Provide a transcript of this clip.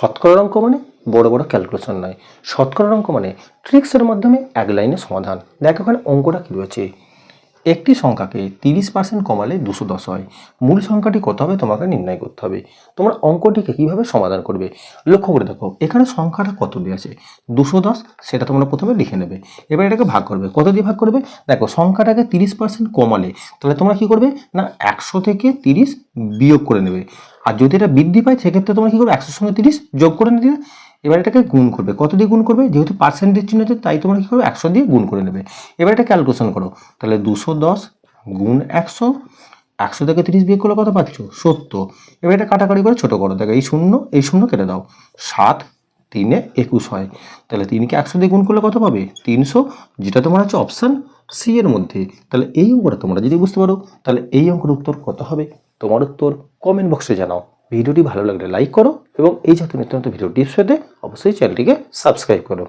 শতকরার অঙ্ক মানে বড় বড় ক্যালকুলেশন নয়। শতকরার অঙ্ক মানে ট্রিক্সের মাধ্যমে এক লাইনে সমাধান। দেখ ওখানে অঙ্কটা কী রয়েছে। একটি সংখ্যাকে তিরিশ পার্সেন্ট কমালে দুশো দশ হয়। মূল সংখ্যাটি কত হবে তোমাকে নির্ণয় করতে হবে। তোমরা অঙ্কটিকে কীভাবে সমাধান করবে? লক্ষ্য করে দেখো, এখানে সংখ্যাটা কত দিয়ে আছে? দুশো দশ, সেটা তোমরা প্রথমে লিখে নেবে। এবার এটাকে ভাগ করবে। কত দিয়ে ভাগ করবে? দেখো, সংখ্যাটাকে তিরিশ পার্সেন্ট কমালে, তাহলে তোমরা কী করবে? না, একশো থেকে তিরিশ বিয়োগ করে নেবে। আর যদি এটা বৃদ্ধি পায়, সেক্ষেত্রে তোমরা কী করবে? একশোর সঙ্গে তিরিশ যোগ করে নেবে এবার এটাকে গুণ করবে। কত দিয়ে গুণ করবে? যেহেতু পার্সেন্টেজ চিহ্ন আছে, তাই তোমরা কী করবে? একশো দিয়ে গুণ করে নেবে। এবার এটা ক্যালকুলেশন করো। তাহলে দুশো দশ গুণ একশো একশো থেকে তিরিশ বিয়োগ করলে কত পাচ্ছ? সত্তর। এবার এটা কাটাকাটি করে ছোটো করো। দেখো, এই শূন্য এই শূন্য কেটে দাও। সাত তিনে একুশ হয়। তাহলে তিনকে একশো দিয়ে গুণ করলে কত পাবে? তিনশো। যেটা তোমার হচ্ছে অপশান সি এর মধ্যে। তাহলে এই অঙ্কটা তোমরা যদি বুঝতে পারো, তাহলে এই অঙ্কের উত্তর কত হবে? তোমার উত্তর কমেন্ট বক্সে জানাও। ভিডিওটি ভালো লাগলে লাইক করো এবং এই জাতীয় নিত্য নতুন ভিডিও টিপস পেতে অবশ্যই চ্যানেলটিকে সাবস্ক্রাইব করো।